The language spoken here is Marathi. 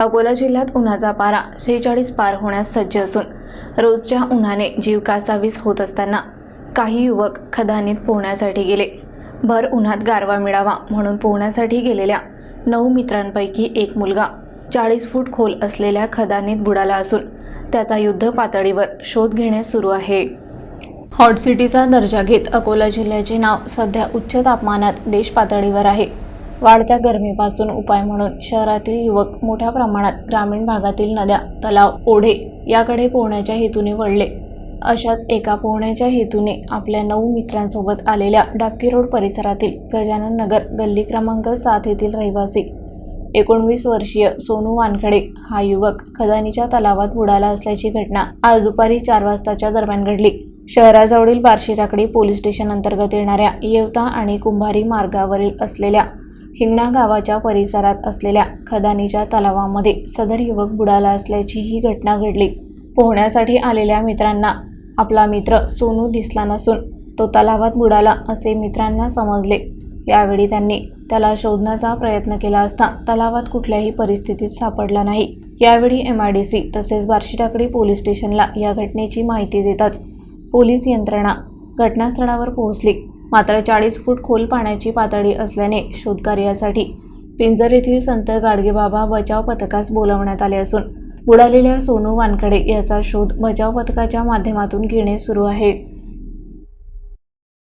अकोला जिल्ह्यात उन्हाचा पारा शेहेचाळीस पार होण्यास सज्ज असून रोजच्या उन्हाने जीव कासावीस होत असताना काही युवक खदानीत पोहण्यासाठी गेले. भर उन्हात गारवा मिळावा म्हणून पोहण्यासाठी गेलेल्या नऊ मित्रांपैकी एक मुलगा चाळीस फूट खोल असलेल्या खदानीत बुडाला असून त्याचा युद्ध पातळीवर शोध घेणे सुरू आहे. हॉट सिटीचा दर्जा घेत अकोला जिल्ह्याचे नाव सध्या उच्च तापमानात देश पातळीवर आहे. वाढत्या गरमीपासून उपाय म्हणून शहरातील युवक मोठ्या प्रमाणात ग्रामीण भागातील नद्या तलाव ओढे याकडे पोहण्याच्या हेतूने वळले. अशाच एका पोहण्याच्या हेतूने आपल्या नऊ मित्रांसोबत आलेल्या डाबकी रोड परिसरातील गजानन नगर गल्ली क्रमांक सात येथील रहिवासी. एकोणवीस वर्षीय सोनू वानखडे हा युवक खदानीच्या तलावात बुडाला असल्याची घटना आज दुपारी चार वाजताच्या दरम्यान घडली. शहराजवळील बार्शी टाकडी पोलीस स्टेशन अंतर्गत येणाऱ्या येवता आणि कुंभारी मार्गावरील असलेल्या हिंगणा गावाच्या परिसरात असलेल्या खदानीच्या तलावामध्ये सदर युवक बुडाला असल्याची ही घटना घडली. पोहण्यासाठी आलेल्या मित्रांना आपला मित्र सोनू दिसला नसून तो तलावात बुडाला असे मित्रांना समजले. यावेळी त्यांनी त्याला शोधण्याचा प्रयत्न केला असता तलावात कुठल्याही परिस्थितीत सापडला नाही. यावेळी एम आय डी सी तसेच बार्शीटाकडी पोलीस स्टेशनला या घटनेची माहिती देताच पोलीस यंत्रणा घटनास्थळावर पोहोचली. मात्र चाळीस फूट खोल पाण्याची पातळी असल्याने शोधकार्यासाठी पिंजर येथील संत गाडगेबाबा बचाव पथकास बोलावण्यात आले असून बुडालेल्या सोनू वानकडे याचा शोध बचाव पथकाच्या माध्यमातून घेणे सुरू आहे.